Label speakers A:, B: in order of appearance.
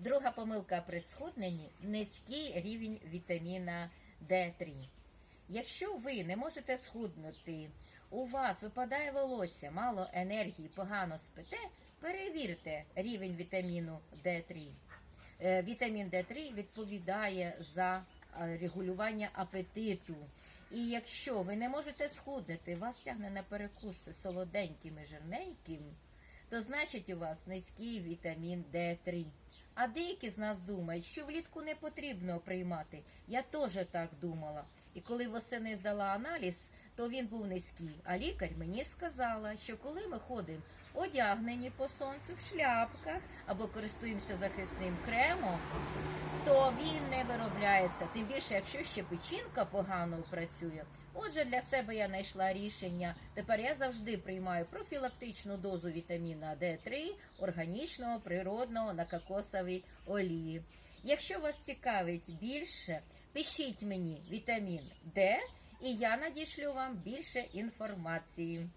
A: Друга помилка при схудненні низький рівень вітаміна D3. Якщо ви не можете схуднути, у вас випадає волосся, мало енергії, погано спите, перевірте рівень вітаміну D3. Е, Вітамін D3 відповідає за е, регулювання апетиту. І якщо ви не можете схуднути, вас тягне на перекуси солоденьким і жирненьким, то значить у вас низький вітамін D3. А деякі з нас думають, що влітку не потрібно приймати. Я теж так думала. І коли восени здала аналіз, то він був низький. А лікар мені сказала, що коли ми ходимо одягнені по сонцю в шляпках або користуємося захисним кремом, виробляється. Тим більше, якщо ще печінка погано працює. Отже, для себе я знайшла рішення. Тепер я завжди приймаю профілактичну дозу вітаміна D3 органічного, природного на кокосовій олії. Якщо вас цікавить більше, пишіть мені вітамін D, і я надішлю вам більше інформації.